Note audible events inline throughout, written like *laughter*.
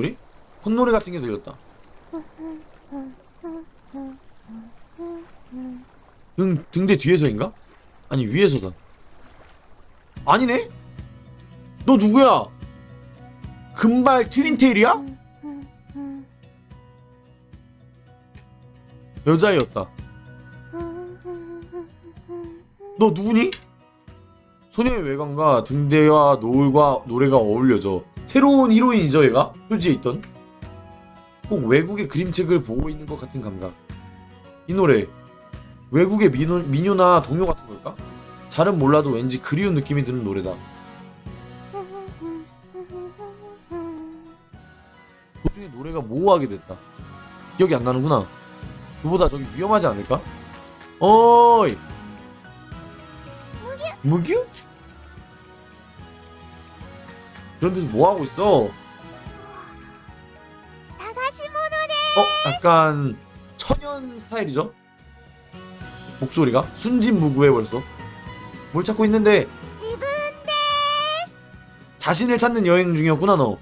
소리? 콧노래 같은 게 들렸다. 등 등대 뒤에서인가? 아니 위에서다. 아니네? 너 누구야? 금발 트윈테일이야? 여자애였다. 너 누구니? 소녀의 외관과 등대와 노을과 노래가 어울려져 새로운 히로인이죠 얘가? 표지에 있던 꼭 외국의 그림책을 보고 있는 것 같은 감각 이 노래 외국의 미노, 미녀나 동요 같은 걸까? 잘은 몰라도 왠지 그리운 느낌이 드는 노래다 도중에 노래가 모호하게 됐다 기억이 안 나는구나 그보다 저기 위험하지 않을까? 어이 무규? 그런 데서 뭐 하고 있어? 어, 약간 천연 스타일이죠? 목소리가 순진무구해 벌써. 뭘 찾고 있는데? 자신을 찾는 여행 중이었구나 너.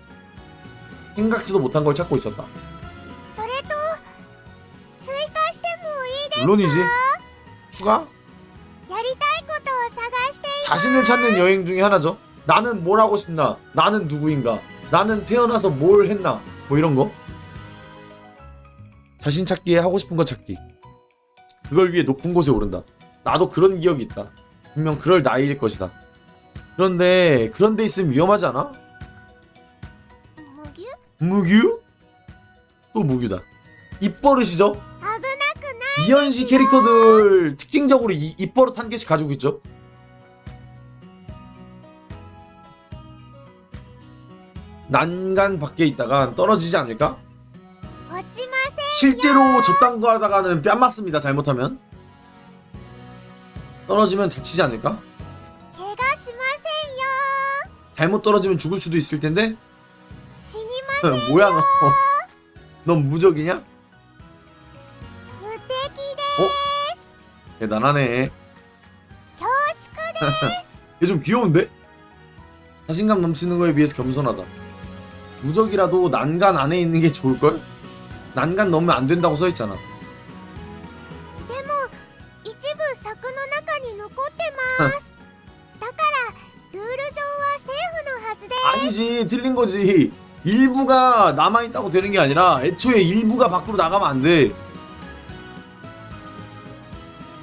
생각지도 못한 걸 찾고 있었다. 물론이지. 추가? 자신을 찾는 여행 중에 하나죠. 나는 뭘 하고 싶나? 나는 누구인가? 나는 태어나서 뭘 했나? 뭐 이런 거. 자신 찾기에 하고 싶은 거 찾기. 그걸 위해 높은 곳에 오른다. 나도 그런 기억이 있다. 분명 그럴 나이일 것이다. 그런데 그런 데 있으면 위험하지 않아? 무규? 무규? 또 무규다. 입버릇이죠? 아브나쿠나 이현씨 캐릭터들 특징적으로 이, 입버릇 한 개씩 가지고 있죠? 난간 밖에 있다간 떨어지지 않을까? 실제로 저딴 거 하다가는 뺨 맞습니다. 잘못하면 떨어지면 다치지 않을까? 제가 심하세요. 잘못 떨어지면 죽을 수도 있을 텐데. 신이마세요. *laughs* 뭐야 너? *laughs* 넌 무적이냐? 무대기레스. 어? 대단하네. 교식대. 얘좀 *laughs* 귀여운데? 자신감 넘치는 거에 비해서 겸손하다. 무적이라도 난간 안에 있는 게 좋을걸? 난간 넘으면 안 된다고 써있잖아. でも一部柵の中に残ってますだからルール上はセーフのはずで 아니지, 틀린 거지. 일부가 남아있다고 되는 게 아니라 애초에 일부가 밖으로 나가면 안 돼.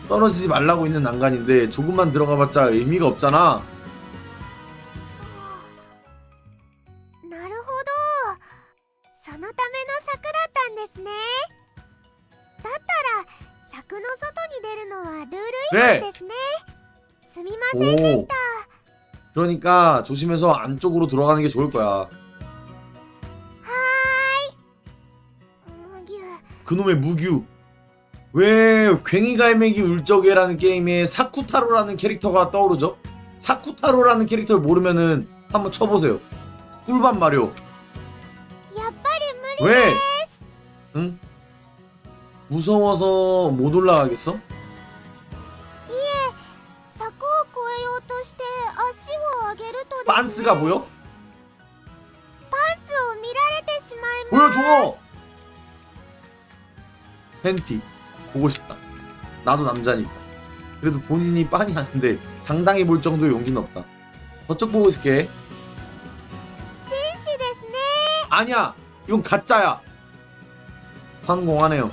떨어지지 말라고 있는 난간인데 조금만 들어가봤자 의미가 없잖아. はルール違反 그래. ですねすみませんでした 그러니까 조심해서 안쪽으로 들어가는 게 좋을 거야. はーいむぎゅ 그놈의 무규. 왜 괭이갈매기 울적해라는 게임에 사쿠타로라는 캐릭터가 떠오르죠? 사쿠타로라는 캐릭터를 모르면은 한번 쳐보세요. 꿀밤 마료. やっぱり無理 왜? 응? 무서워서 못 올라가겠어? 上げるとですね 빤스가 보여? パンツを見られてしまいます 보여줘! 팬티. 보고 싶다. 나도 남자니까. 그래도 본인이 빤이 아닌데 당당히 볼 정도의 용기는 없다. 저쪽 보고 있을게. 紳士ですね 아니야! 이건 가짜야! 황공하네요.